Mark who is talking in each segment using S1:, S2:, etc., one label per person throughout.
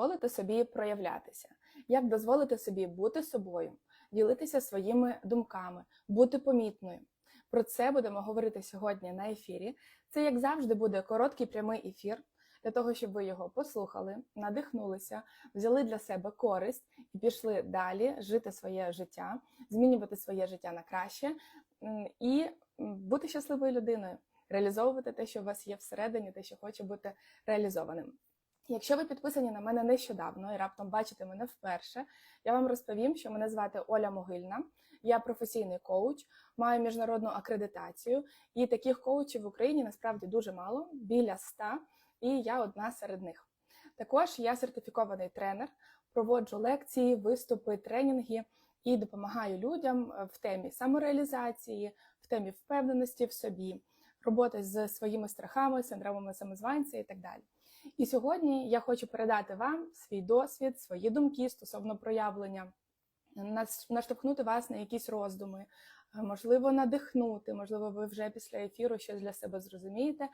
S1: дозволити собі проявлятися, як дозволити собі бути собою, ділитися своїми думками, бути помітною. Про це будемо говорити сьогодні на ефірі. Це, як завжди, буде короткий прямий ефір для того, щоб ви його послухали, надихнулися, взяли для себе користь і пішли далі жити своє життя, змінювати своє життя на краще і бути щасливою людиною, реалізовувати те, що у вас є всередині, те, що хоче бути реалізованим. Якщо ви підписані на мене нещодавно і раптом бачите мене вперше, я вам розповім, що мене звати Оля Могильна. Я професійний коуч, маю міжнародну акредитацію, і таких коучів в Україні насправді дуже мало, біля 100, і я одна серед них. Також я сертифікований тренер, проводжу лекції, виступи, тренінги і допомагаю людям в темі самореалізації, в темі впевненості в собі, роботи з своїми страхами, синдромами самозванця і так далі. І сьогодні я хочу передати вам свій досвід, свої думки стосовно проявлення, наштовхнути вас на якісь роздуми, е, можливо, надихнути, можливо, ви вже після ефіру щось для себе зрозумієте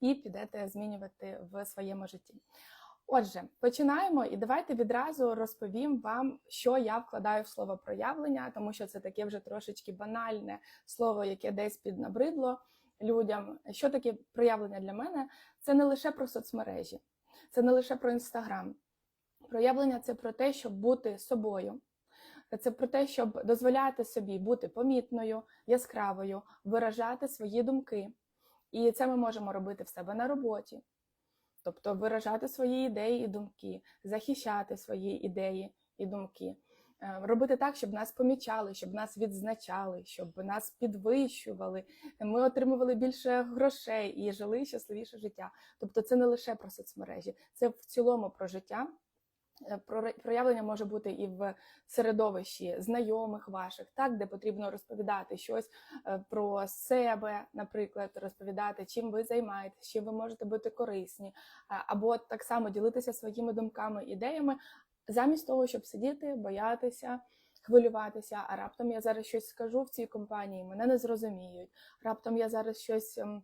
S1: і підете змінювати в своєму житті. Отже, починаємо і давайте відразу розповім вам, що я вкладаю в слово проявлення, тому що це таке вже трошечки банальне слово, яке десь піднабридло людям. Що таке проявлення для мене? Це не лише про соцмережі, це не лише про інстаграм. Проявлення це про те, щоб бути собою. Це про те, щоб дозволяти собі бути помітною, яскравою, виражати свої думки. І це ми можемо робити в себе на роботі, тобто виражати свої ідеї і думки, захищати свої ідеї і думки, робити так, щоб нас помічали, щоб нас відзначали, щоб нас підвищували. Ми отримували більше грошей і жили щасливіше життя. Тобто, це не лише про соцмережі, це в цілому про життя. Е, про- Проявлення може бути і в середовищі знайомих ваших, так де потрібно розповідати щось е, про себе, наприклад, розповідати, чим ви займаєтесь, чим ви можете бути корисні, або так само ділитися своїми думками, ідеями, замість того, щоб сидіти, боятися. Хвилюватися, а раптом я зараз щось скажу в цій компанії, мене не зрозуміють. Раптом я зараз щось ем,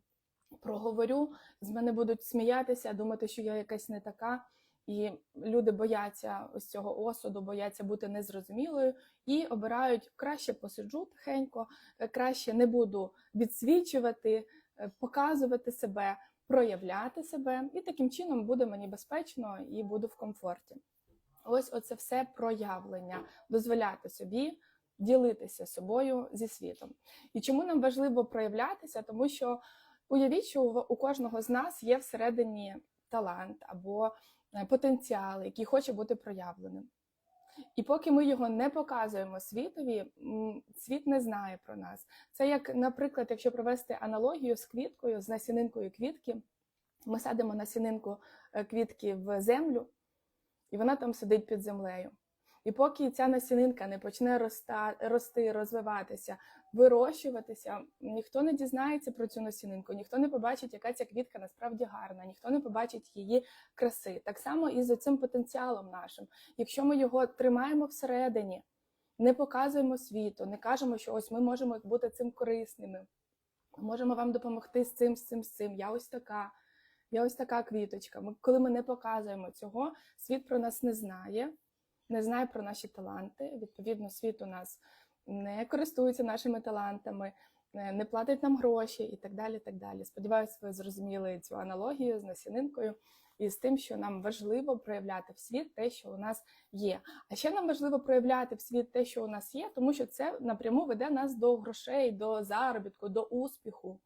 S1: проговорю, з мене будуть сміятися, думати, що я якась не така. І люди бояться ось цього осуду, бояться бути незрозумілою і обирають краще посиджу тихенько, е, краще не буду відсвічувати, е, показувати себе, проявляти себе, і таким чином буде мені безпечно і буду в комфорті. Ось оце все проявлення, дозволяти собі ділитися собою зі світом. І чому нам важливо проявлятися? Тому що уявіть, що у кожного з нас є всередині талант або е, потенціал, який хоче бути проявленим. І поки ми його не показуємо світові, світ не знає про нас. Це як, наприклад, якщо провести аналогію з квіткою, з насінинкою квітки, ми садимо насінинку е, квітки в землю, і вона там сидить під землею. І поки ця насінинка не почне роста, рости, розвиватися, вирощуватися, ніхто не дізнається про цю насінинку, ніхто не побачить, яка ця квітка насправді гарна, ніхто не побачить її краси. Так само і за цим потенціалом нашим. Якщо ми його тримаємо всередині, не показуємо світу, не кажемо, що ось ми можемо бути цим корисними, можемо вам допомогти з цим, з цим, з цим. Я ось така. Я ось така квіточка. Ми, коли ми не показуємо цього, світ про нас не знає, не знає про наші таланти. Відповідно, світ у нас не користується нашими талантами, не не платить нам гроші і так далі. так далі. Сподіваюсь, ви зрозуміли цю аналогію з насінинкою і з тим, що нам важливо проявляти в світ те, що у нас є. А ще нам важливо проявляти в світ те, що у нас є, тому що це напряму веде нас до грошей, до заробітку, до успіху.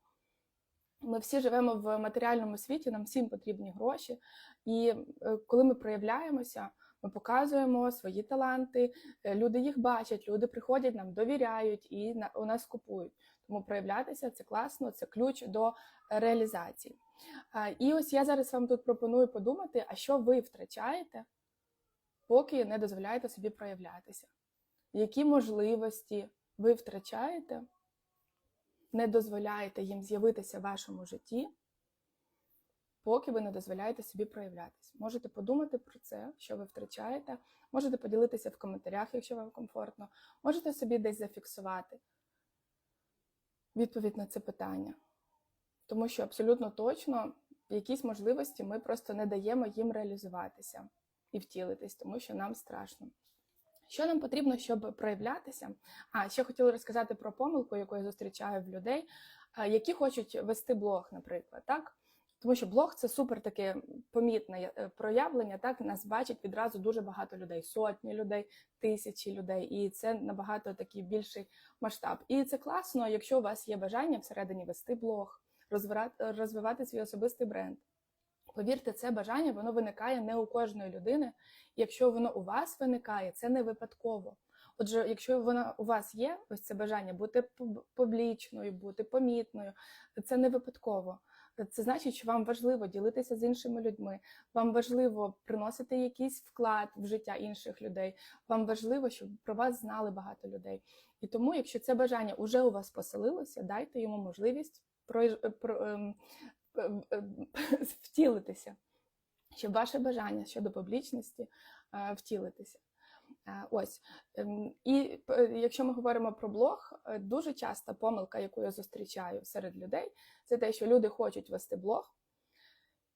S1: Ми всі живемо в матеріальному світі, нам всім потрібні гроші. І е, коли ми проявляємося, ми показуємо свої таланти, е, люди їх бачать, люди приходять нам, довіряють і у нас купують. Тому проявлятися це класно, це ключ до реалізації. І ось я зараз вам тут пропоную подумати, а що ви втрачаєте, поки не дозволяєте собі проявлятися. Які можливості ви втрачаєте, не дозволяєте їм з'явитися в вашому житті, поки ви не дозволяєте собі проявлятися. Можете подумати про це, що ви втрачаєте, можете поділитися в коментарях, якщо вам комфортно, можете собі десь зафіксувати відповідь на це питання. Тому що абсолютно точно якісь можливості ми просто не даємо їм реалізуватися. і втілитись, тому що нам страшно. Що нам потрібно, щоб проявлятися? А ще хотіла розказати про помилку, яку я зустрічаю в людей, е, які хочуть вести блог, наприклад, так. Тому що блог це супер таке помітне е, проявлення. Так нас бачить відразу дуже багато людей, сотні людей, тисячі людей, і це набагато такий більший масштаб. І це класно, якщо у вас є бажання всередині вести блог, розвивати, розвивати свій особистий бренд. Повірте, це бажання воно виникає не у кожної людини. Якщо воно у вас виникає, це не випадково. Отже, якщо воно у вас є, ось це бажання бути публічною, бути помітною, це не випадково. Це значить, що вам важливо ділитися з іншими людьми, вам важливо приносити якийсь вклад в життя інших людей. Вам важливо, щоб про вас знали багато людей. І тому, якщо це бажання вже у вас поселилося, дайте йому можливість ем, ем, втілитися, щоб ваше бажання щодо публічності е, втілитися. Е, ось ем, і е, якщо ми говоримо про блог, е, дуже часто помилка, яку я зустрічаю серед людей, це те, що люди хочуть вести блог,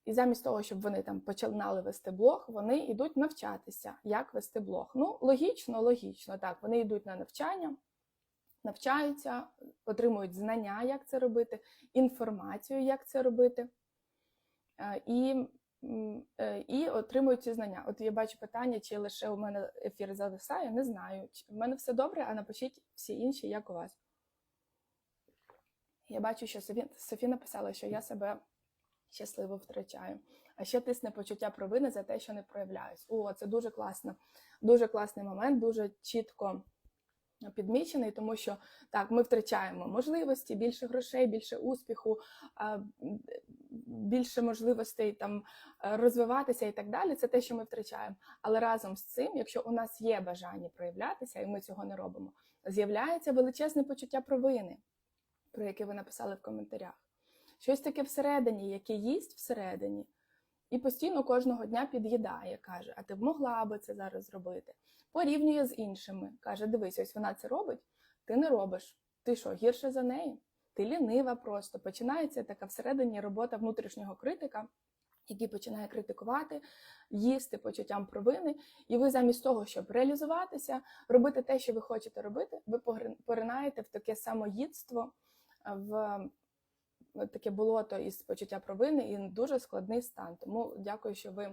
S1: і замість того, щоб вони там починали вести блог, вони йдуть навчатися, як вести блог. Ну, логічно, логічно, так, вони йдуть на навчання, навчаються, отримують знання, як це робити, інформацію, як це робити. І Е, і отримують ці знання. От я бачу питання, чи лише у мене ефір зависає, не знаю. У мене все добре, а напишіть всі інші, як у вас. Я бачу, що Софі написала, що я себе щасливо втрачаю. А ще тисне почуття провини за те, що не проявляюсь. О, це дуже класно, дуже класний момент, дуже чітко підмічений, тому що так, ми втрачаємо можливості, більше грошей, більше успіху, більше можливостей там е, розвиватися і так далі. Це те, що ми втрачаємо. Але разом з цим, якщо у нас є бажання проявлятися, і ми цього не робимо, з'являється величезне почуття провини, про яке ви написали в коментарях. Щось таке всередині, яке їсть всередині, і постійно кожного дня під'їдає, каже: А ти б могла би це зараз зробити? Порівнює з іншими. Каже: Дивись, ось вона це робить, ти не робиш. Ти що, гірше за неї? Ти лінива просто. Починається така всередині робота внутрішнього критика, який починає критикувати, їсти почуттям провини, і ви замість того, щоб реалізуватися, робити те, що ви хочете робити, ви поринаєте в таке самоїдство, в таке болото із почуття провини і дуже складний стан. Тому дякую, що ви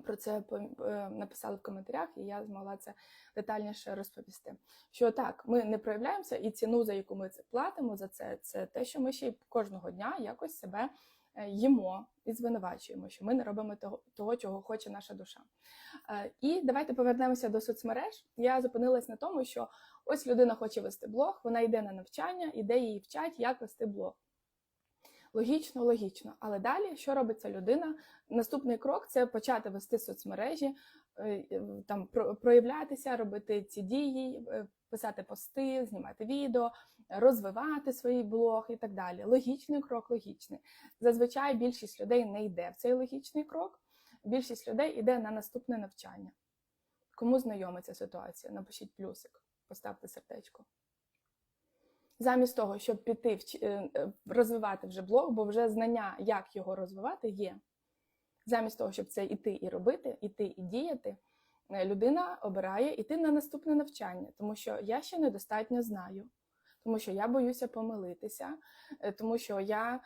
S1: про це е, написали в коментарях, і я змогла це детальніше розповісти. Що так, ми не проявляємося, і ціну, за яку ми це платимо за це, це те, що ми ще й кожного дня якось себе е, їмо і звинувачуємо, що ми не робимо того, того чого хоче наша душа. Е, і давайте повернемося до соцмереж. Я зупинилась на тому, що ось людина хоче вести блог, вона йде на навчання, іде її вчать, як вести блог. Логічно, логічно. Але далі, що робиться людина? Наступний крок це почати вести соцмережі, е, там проявлятися, робити ці дії, е, писати пости, знімати відео, розвивати свій блог і так далі. Логічний крок, логічний. Зазвичай більшість людей не йде в цей логічний крок. Більшість людей йде на наступне навчання. Кому знайома ця ситуація? Напишіть плюсик, поставте сердечко замість того, щоб піти е, е, розвивати вже блог, бо вже знання, як його розвивати, є. Замість того, щоб це іти і робити, іти і діяти, е, людина обирає іти на наступне навчання, тому що я ще недостатньо знаю, тому що я боюся помилитися, тому що я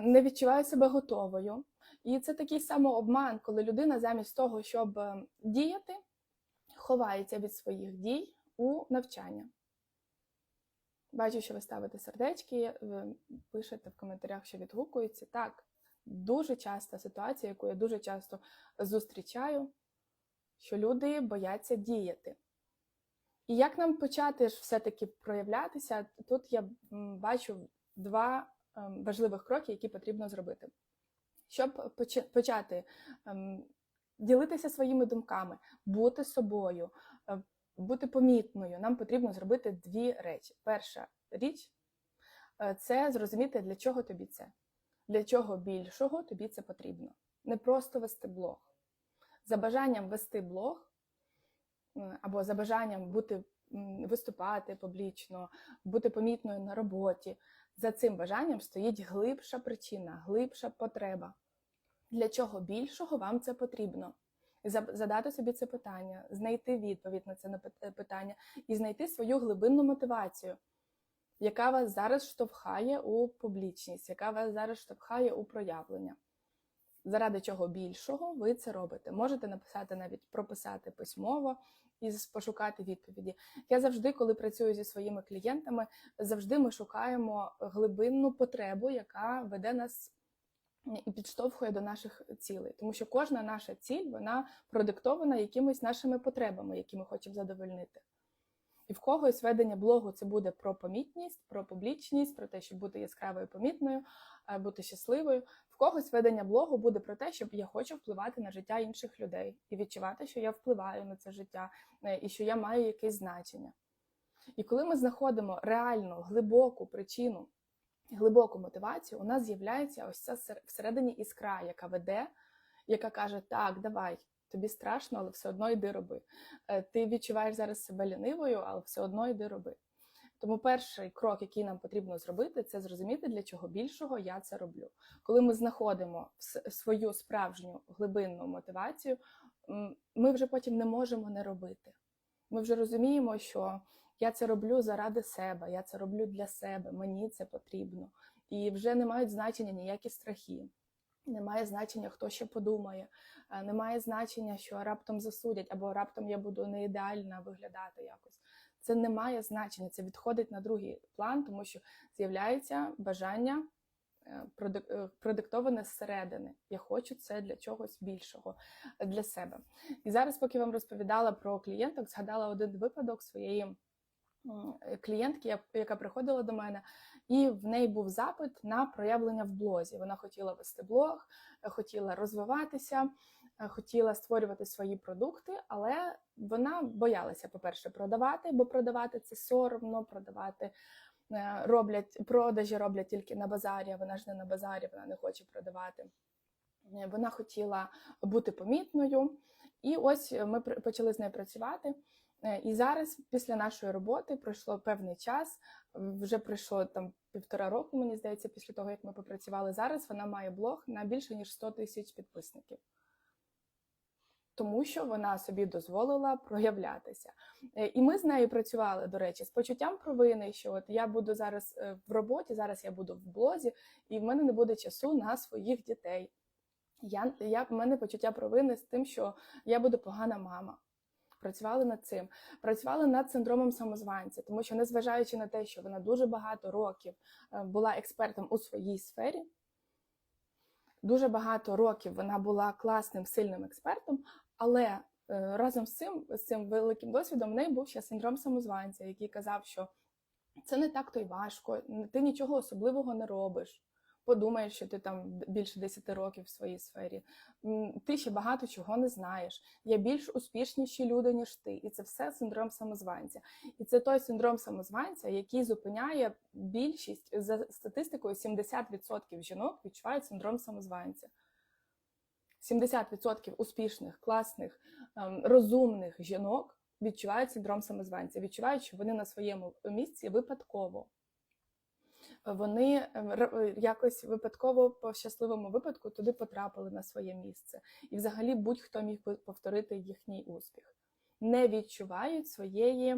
S1: не відчуваю себе готовою. І це такий самообман, коли людина замість того, щоб діяти, ховається від своїх дій у навчання. Бачу, що ви ставите сердечки, ви пишете в коментарях, що відгукується. Так, дуже часта ситуація, яку я дуже часто зустрічаю, що люди бояться діяти. І як нам почати ж все-таки проявлятися? Тут я бачу два ем, важливих кроки, які потрібно зробити. Щоб почати ем, ділитися своїми думками, бути собою, е, бути помітною, нам потрібно зробити дві речі. Перша річ е, це зрозуміти, для чого тобі це, для чого більшого тобі це потрібно. Не просто вести блог. За бажанням вести блог е, або за бажанням бути, виступати публічно, бути помітною на роботі. За цим бажанням стоїть глибша причина, глибша потреба. Для чого більшого вам це потрібно? Задати собі це питання, знайти відповідь на це е, питання і знайти свою глибинну мотивацію, яка вас зараз штовхає у публічність, яка вас зараз штовхає у проявлення. Заради чого більшого ви це робите. Можете написати навіть прописати письмово і пошукати відповіді. Я завжди, коли працюю зі своїми клієнтами, завжди ми шукаємо глибинну потребу, яка веде нас і підштовхує до наших цілей. Тому що кожна наша ціль вона продиктована якимись нашими потребами, які ми хочемо задовольнити. І в когось ведення блогу це буде про помітність, про публічність, про те, щоб бути яскравою помітною, е, бути щасливою. В когось ведення блогу буде про те, щоб я хочу впливати на життя інших людей і відчувати, що я впливаю на це життя е, і що я маю якесь значення. І коли ми знаходимо реальну глибоку причину, глибоку мотивацію, у нас з'являється ось ця всередині іскра, яка веде, яка каже: Так, давай, тобі страшно, але все одно йди роби. Е, Ти відчуваєш зараз себе лінивою, але все одно йди роби. Тому перший крок, який нам потрібно зробити, це зрозуміти, для чого більшого я це роблю. Коли ми знаходимо свою справжню глибинну мотивацію, ми вже потім не можемо не робити. Ми вже розуміємо, що я це роблю заради себе, я це роблю для себе, мені це потрібно. І вже не мають значення ніякі страхи. Немає значення, хто ще подумає, е, немає значення, що раптом засудять, або раптом я буду не ідеальна виглядати якось. Це не має значення, це відходить на другий план, тому що з'являється бажання е, е, продиктоване зсередини. Я хочу це для чогось більшого для себе. І зараз, поки вам розповідала про клієнток, згадала один випадок своєї клієнтки, яка приходила до мене, і в неї був запит на проявлення в блозі. Вона хотіла вести блог, е, хотіла розвиватися, е, хотіла створювати свої продукти, але вона боялася, по-перше, продавати, бо продавати це соромно, продавати е, роблять продажі роблять тільки на базарі, вона ж не на базарі, вона не хоче продавати. Е, Вона хотіла бути помітною, і ось е, ми почали з нею працювати. Е, І зараз, після нашої роботи, пройшло певний час. Вже пройшло там півтора року, мені здається, після того як ми попрацювали. Зараз вона має блог на більше ніж 100 тисяч підписників. Тому що вона собі дозволила проявлятися. Е, І ми з нею працювали, до речі, з почуттям провини, що от я буду зараз е, в роботі, зараз я буду в блозі, і в мене не буде часу на своїх дітей. Я, я, в мене почуття провини з тим, що я буду погана мама. Працювали над цим, працювали над синдромом самозванця, тому що, незважаючи на те, що вона дуже багато років е, була експертом у своїй сфері, дуже багато років вона була класним, сильним експертом, але е, разом з цим, з цим великим досвідом в неї був ще синдром самозванця, який казав, що це не так то й важко, ти нічого особливого не робиш. Подумаєш, що ти там більше 10 років в своїй сфері. Ти ще багато чого не знаєш. Є більш успішніші люди, ніж ти. І це все синдром самозванця. І це той синдром самозванця, який зупиняє більшість за статистикою 70% жінок відчувають синдром самозванця. 70% успішних, класних, ем, розумних жінок відчувають синдром самозванця, відчувають, що вони на своєму місці випадково. Вони р- е, якось випадково по щасливому випадку туди потрапили на своє місце. І взагалі будь-хто міг повторити їхній успіх. Не відчувають своєї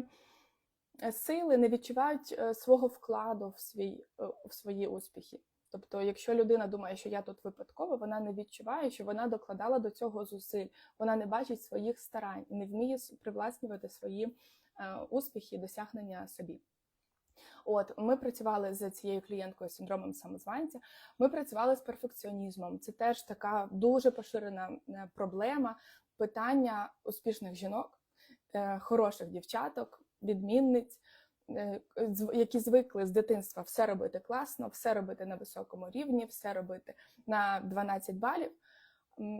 S1: е, сили, не відчувають е, свого вкладу в, свій, е, в свої успіхи. Тобто, якщо людина думає, що я тут випадково, вона не відчуває, що вона докладала до цього зусиль, вона не бачить своїх старань і не вміє привласнювати свої е, успіхи і досягнення собі. От ми працювали з цією клієнткою з синдромом самозванця. Ми працювали з перфекціонізмом. Це теж така дуже поширена е, проблема питання успішних жінок, е, хороших дівчаток, відмінниць, е, які звикли з дитинства все робити класно, все робити на високому рівні, все робити на 12 балів.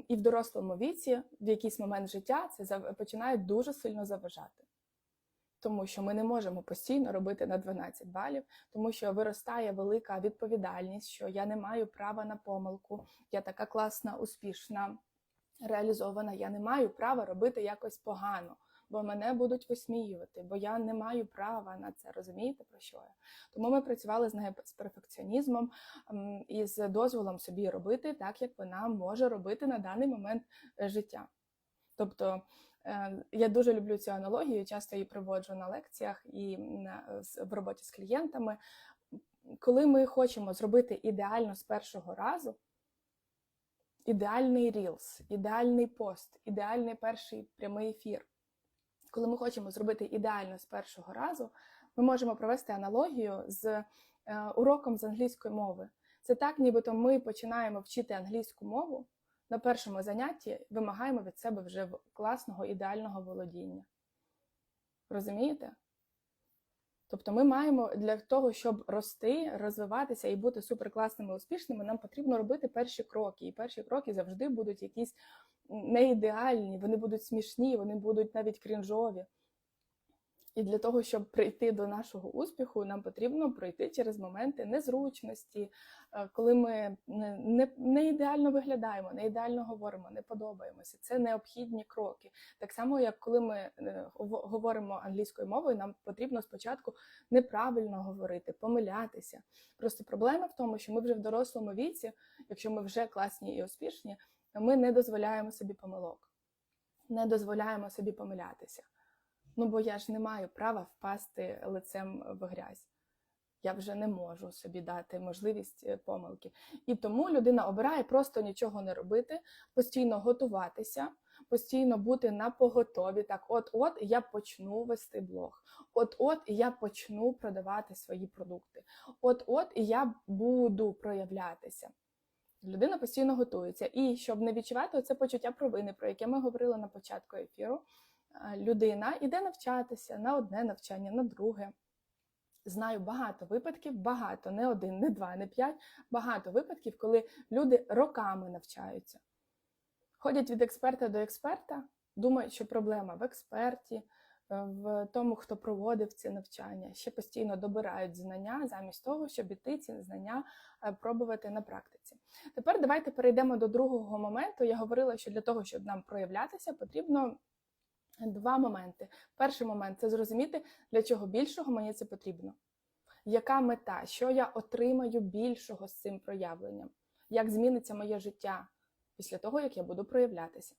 S1: І в дорослому віці, в якийсь момент життя, це починає дуже сильно заважати. Тому що ми не можемо постійно робити на 12 балів, тому що виростає велика відповідальність, що я не маю права на помилку, я така класна, успішна, реалізована, я не маю права робити якось погано, бо мене будуть висміювати, бо я не маю права на це. Розумієте про що я? Тому ми працювали з нею з перфекціонізмом і з дозволом собі робити так, як вона може робити на даний момент е, життя. Тобто я дуже люблю цю аналогію, часто її приводжу на лекціях і в роботі з клієнтами. Коли ми хочемо зробити ідеально з першого разу, ідеальний рілс, ідеальний пост, ідеальний перший прямий ефір. Коли ми хочемо зробити ідеально з першого разу, ми можемо провести аналогію з е, уроком з англійської мови. Це так, нібито ми починаємо вчити англійську мову на першому занятті, вимагаємо від себе вже класного ідеального володіння. Розумієте? Тобто ми маємо для того, щоб рости, розвиватися і бути суперкласними, успішними, нам потрібно робити перші кроки. І перші кроки завжди будуть якісь не ідеальні, вони будуть смішні, вони будуть навіть крінжові. І для того, щоб прийти до нашого успіху, нам потрібно пройти через моменти незручності, е, коли ми не, не, ідеально виглядаємо, не ідеально говоримо, не подобаємося. Це необхідні кроки. Так само, як коли ми е, говоримо англійською мовою, нам потрібно спочатку неправильно говорити, помилятися. Просто проблема в тому, що ми вже в дорослому віці, якщо ми вже класні і успішні, ми не дозволяємо собі помилок, не дозволяємо собі помилятися. Ну, бо я ж не маю права впасти лицем в грязь. Я вже не можу собі дати можливість е, помилки. І тому людина обирає просто нічого не робити, постійно готуватися, постійно бути на поготові. Так, от-от я почну вести блог, от-от я почну продавати свої продукти, от-от я буду проявлятися. Людина постійно готується. І щоб не відчувати це почуття провини, про яке ми говорили на початку ефіру, людина іде навчатися на одне навчання, на друге. Знаю багато випадків, багато, не один, не два, не п'ять, багато випадків, коли люди роками навчаються. Ходять від експерта до експерта, думають, що проблема в експерті, е, в тому, хто проводив ці навчання, ще постійно добирають знання замість того, щоб іти ці знання е, пробувати на практиці. Тепер давайте перейдемо до другого моменту. Я говорила, що для того, щоб нам проявлятися, потрібно два моменти. Перший момент це зрозуміти, для чого більшого мені це потрібно. Яка мета, що я отримаю більшого з цим проявленням? Як зміниться моє життя після того, як я буду проявлятися?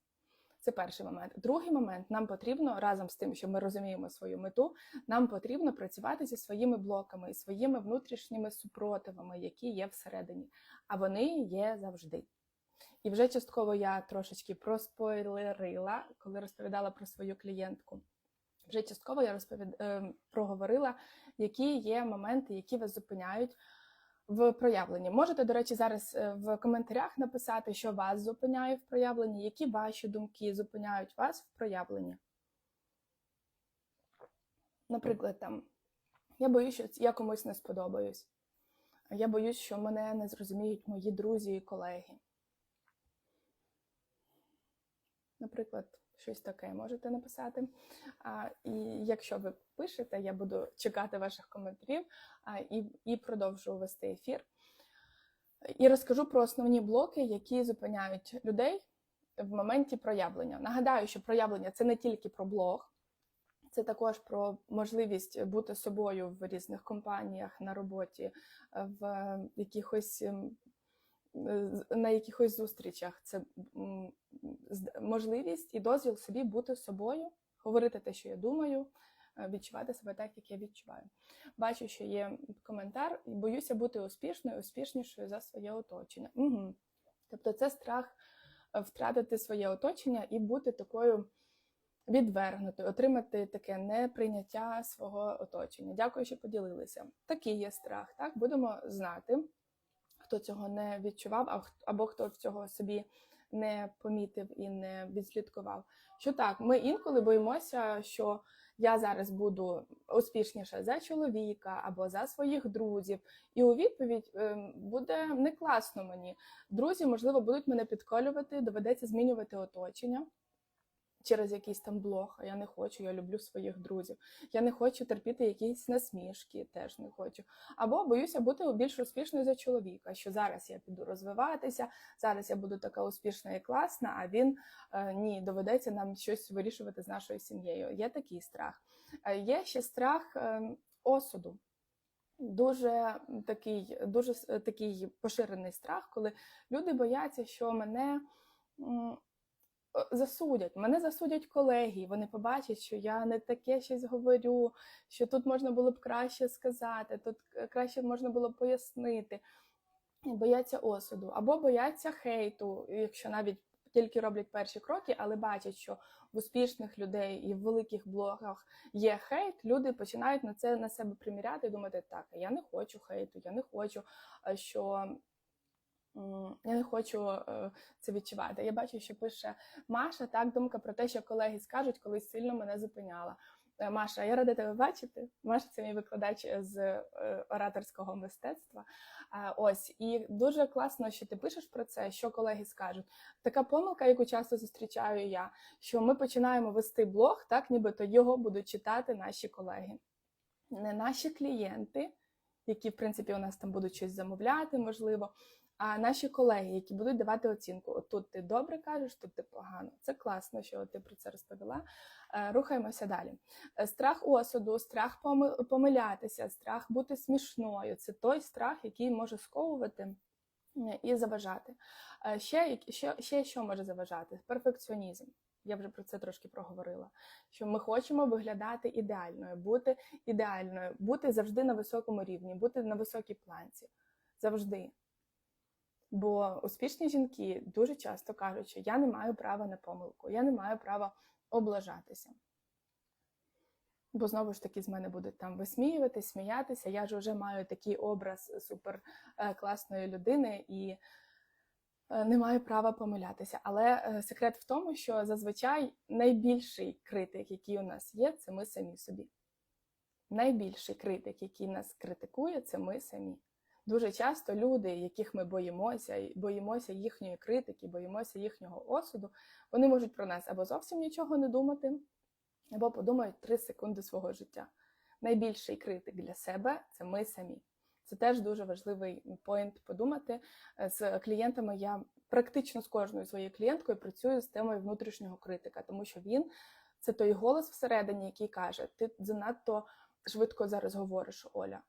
S1: Це перший момент. Другий момент нам потрібно разом з тим, що ми розуміємо свою мету, нам потрібно працювати зі своїми блоками і своїми внутрішніми супротивами, які є всередині. А вони є завжди. І вже частково я трошечки проспойлерила, коли розповідала про свою клієнтку. Вже частково я розповід... е, проговорила, які є моменти, які вас зупиняють в проявленні. Можете, до речі, зараз е, в коментарях написати, що вас зупиняє в проявленні, які ваші думки зупиняють вас в проявленні. Наприклад, там я боюсь, що я комусь не сподобаюсь. Я боюсь, що мене не зрозуміють мої друзі і колеги. Наприклад, щось таке можете написати. А, І якщо ви пишете, я буду чекати ваших коментарів а, і, і продовжу вести ефір. І розкажу про основні блоки, які зупиняють людей в моменті проявлення. Нагадаю, що проявлення це не тільки про блог, це також про можливість бути собою в різних компаніях на роботі, в якихось ем, на якихось зустрічах. Це можливість і дозвіл собі бути собою, говорити те, що я думаю, е, відчувати себе так, як я відчуваю. Бачу, що є коментар, і боюся бути успішною, успішнішою за своє оточення. Угу. Тобто це страх е, втратити своє оточення і бути такою відвергнутою, отримати таке неприйняття свого оточення. Дякую, що поділилися. Такий є страх. Так, будемо знати, хто цього не відчував, або хто цього собі не помітив і не відслідкував. Що так, ми інколи боїмося, що я зараз буду успішніша за чоловіка або за своїх друзів, і у відповідь ем, буде не класно мені. Друзі, можливо, будуть мене підколювати, доведеться змінювати оточення. Через якийсь там блог, а я не хочу, я люблю своїх друзів. Я не хочу терпіти якісь насмішки, теж не хочу. Або боюся бути більш успішною за чоловіка, що зараз я піду розвиватися, зараз я буду така успішна і класна, а він е, ні, доведеться нам щось вирішувати з нашою сім'єю. Є такий страх. Е, Є ще страх е, осуду. Дуже такий, дуже такий поширений страх, коли люди бояться, що мене засудять. Мене засудять колеги. Вони побачать, що я не таке щось говорю, що тут можна було б краще сказати, тут е, краще можна було б пояснити. Бояться осуду або бояться хейту, якщо навіть тільки роблять перші кроки, але бачать, що в успішних людей і в великих блогах є хейт, люди починають на це на себе приміряти і думати, так, я не хочу хейту, я не хочу, е, що я не хочу е, це відчувати. Я бачу, що пише Маша, так, думка про те, що колеги скажуть, коли сильно мене зупиняла. Е, Маша, я рада тебе бачити. Маша це мій викладач з е, ораторського мистецтва. Ось і дуже класно, що ти пишеш про це, що колеги скажуть. Така помилка, яку часто зустрічаю я, що ми починаємо вести блог, так нібито його будуть читати наші колеги, не наші клієнти, які в принципі у нас там будуть щось замовляти, можливо. А наші колеги, які будуть давати оцінку, от тут ти добре кажеш, тут ти погано. Це класно, що ти про це розповіла. Е, Рухаємося далі. Е, Страх осуду, страх помилятися, страх бути смішною це той страх, який може сковувати і заважати. Е, Ще, ще, ще що може заважати? Перфекціонізм. Я вже про це трошки проговорила. Що ми хочемо виглядати ідеальною, бути ідеальною, бути завжди на високому рівні, бути на високій планці. Завжди. Бо успішні жінки дуже часто кажуть, що я не маю права на помилку, я не маю права облажатися. Бо знову ж таки з мене будуть там висміювати, сміятися. Я ж вже маю такий образ супер е, класної людини і е, не маю права помилятися. Але е, секрет в тому, що зазвичай найбільший критик, який у нас є, це ми самі собі. Найбільший критик, який нас критикує, це ми самі. Дуже часто люди, яких ми боїмося, боїмося їхньої критики, боїмося їхнього осуду, вони можуть про нас або зовсім нічого не думати, або подумають 3 секунди свого життя. Найбільший критик для себе це ми самі. Це теж дуже важливий поінт подумати. З клієнтами я практично з кожною своєю клієнткою працюю з темою внутрішнього критика, тому що він це той голос всередині, який каже: Ти занадто швидко зараз говориш, Оля.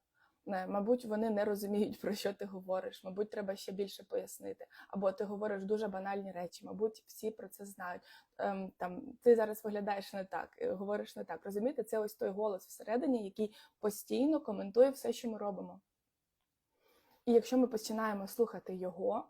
S1: Мабуть, вони не розуміють, про що ти говориш. Мабуть, треба ще більше пояснити. Або ти говориш дуже банальні речі. Мабуть, всі про це знають. Ем, там ти зараз виглядаєш не так, е, говориш не так. Розумієте, це ось той голос всередині, який постійно коментує все, що ми робимо. І якщо ми починаємо слухати його,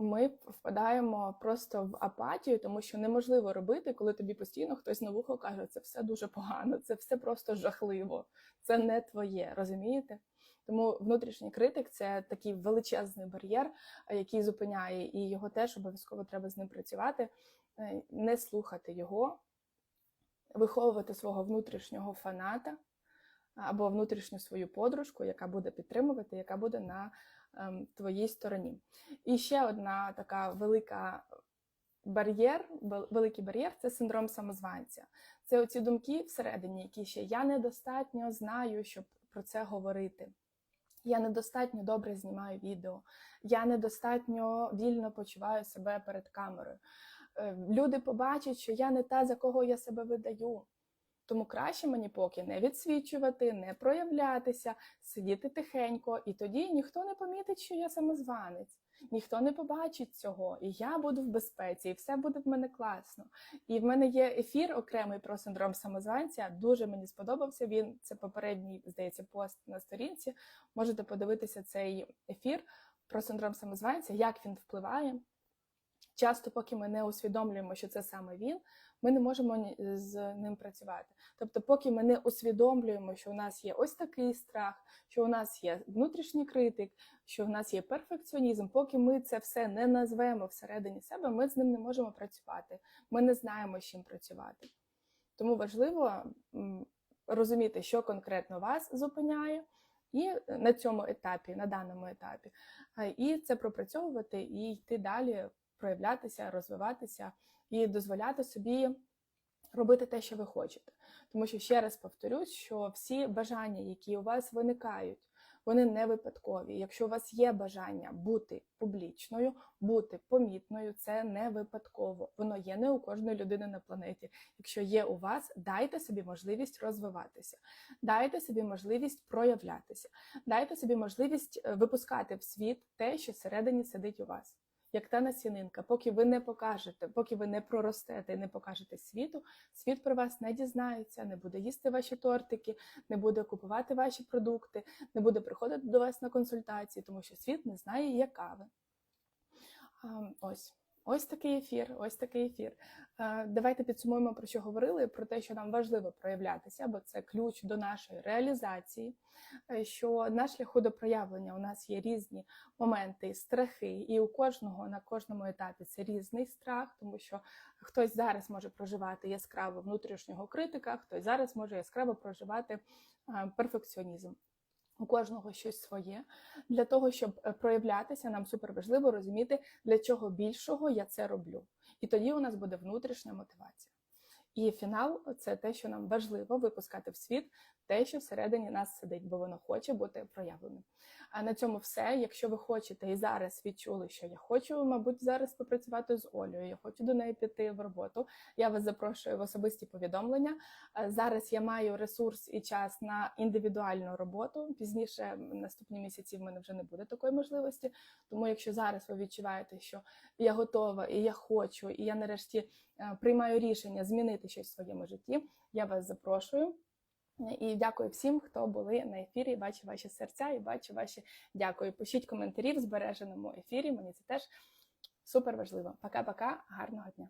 S1: ми впадаємо просто в апатію, тому що неможливо робити, коли тобі постійно хтось на вухо каже, це все дуже погано, це все просто жахливо, це не твоє, розумієте? Тому внутрішній критик це такий величезний бар'єр, е, який зупиняє, і його теж обов'язково треба з ним працювати, Е, не слухати його, виховувати свого внутрішнього фаната або внутрішню свою подружку, яка буде підтримувати, яка буде на твоїй стороні. І ще одна така велика бар'єр, великий бар'єр це синдром самозванця. Це оці думки всередині, які ще я недостатньо знаю, щоб про це говорити. Я недостатньо добре знімаю відео, я недостатньо вільно почуваю себе перед камерою. Е, Люди побачать, що я не та, за кого я себе видаю. Тому краще мені поки не відсвічувати, не проявлятися, сидіти тихенько, і тоді ніхто не помітить, що я самозванець, ніхто не побачить цього, і я буду в безпеці, і все буде в мене класно. І в мене є ефір окремий про синдром самозванця. Дуже мені сподобався він. Це попередній, здається, пост на сторінці. Можете подивитися цей ефір про синдром самозванця, як він впливає. Часто, поки ми не усвідомлюємо, що це саме він, ми не можемо з ним працювати. Тобто, поки ми не усвідомлюємо, що у нас є ось такий страх, що у нас є внутрішній критик, що в нас є перфекціонізм, поки ми це все не назвемо всередині себе, ми з ним не можемо працювати. Ми не знаємо, з чим працювати. Тому важливо розуміти, що конкретно вас зупиняє, і на цьому етапі, на даному етапі, і це пропрацьовувати і йти далі, проявлятися, розвиватися і дозволяти собі робити те, що ви хочете. Тому що ще раз повторюсь, що всі бажання, які у вас виникають, вони не випадкові. Якщо у вас є бажання бути публічною, бути помітною, це не випадково. Воно є не у кожної людини на планеті. Якщо є у вас, дайте собі можливість розвиватися, дайте собі можливість проявлятися, дайте собі можливість е, випускати в світ те, що всередині сидить у вас. Як та насінинка, поки ви не покажете, поки ви не проростете і не покажете світу, світ про вас не дізнається, не буде їсти ваші тортики, не буде купувати ваші продукти, не буде приходити до вас на консультації, тому що світ не знає, яка ви. Ось. Ось такий ефір, ось такий ефір. Е, Давайте підсумуємо про що говорили, про те, що нам важливо проявлятися, бо це ключ до нашої реалізації. е, Що на шляху до проявлення у нас є різні моменти, страхи, і у кожного на кожному етапі це різний страх, тому що хтось зараз може проживати яскраво внутрішнього критика, хтось зараз може яскраво проживати е, перфекціонізм. У кожного щось своє. Для того, щоб е, проявлятися, нам супер важливо розуміти, для чого більшого я це роблю. І тоді у нас буде внутрішня мотивація. І фінал це те, що нам важливо випускати в світ, те, що всередині нас сидить, бо воно хоче бути проявленим. А на цьому все. Якщо ви хочете і зараз відчули, що я хочу, мабуть, зараз попрацювати з Олею, я хочу до неї піти в роботу. Я вас запрошую в особисті повідомлення. Е, Зараз я маю ресурс і час на індивідуальну роботу. Пізніше наступні місяці в мене вже не буде такої можливості. Тому, якщо зараз ви відчуваєте, що я готова і я хочу, і я нарешті е, приймаю рішення змінити щось в своєму житті, я вас запрошую. І дякую всім, хто були на ефірі. Бачу ваші серця і бачу ваші дякую. Пишіть коментарі в збереженому ефірі. Мені це теж супер важливо. Пока-пока, гарного дня.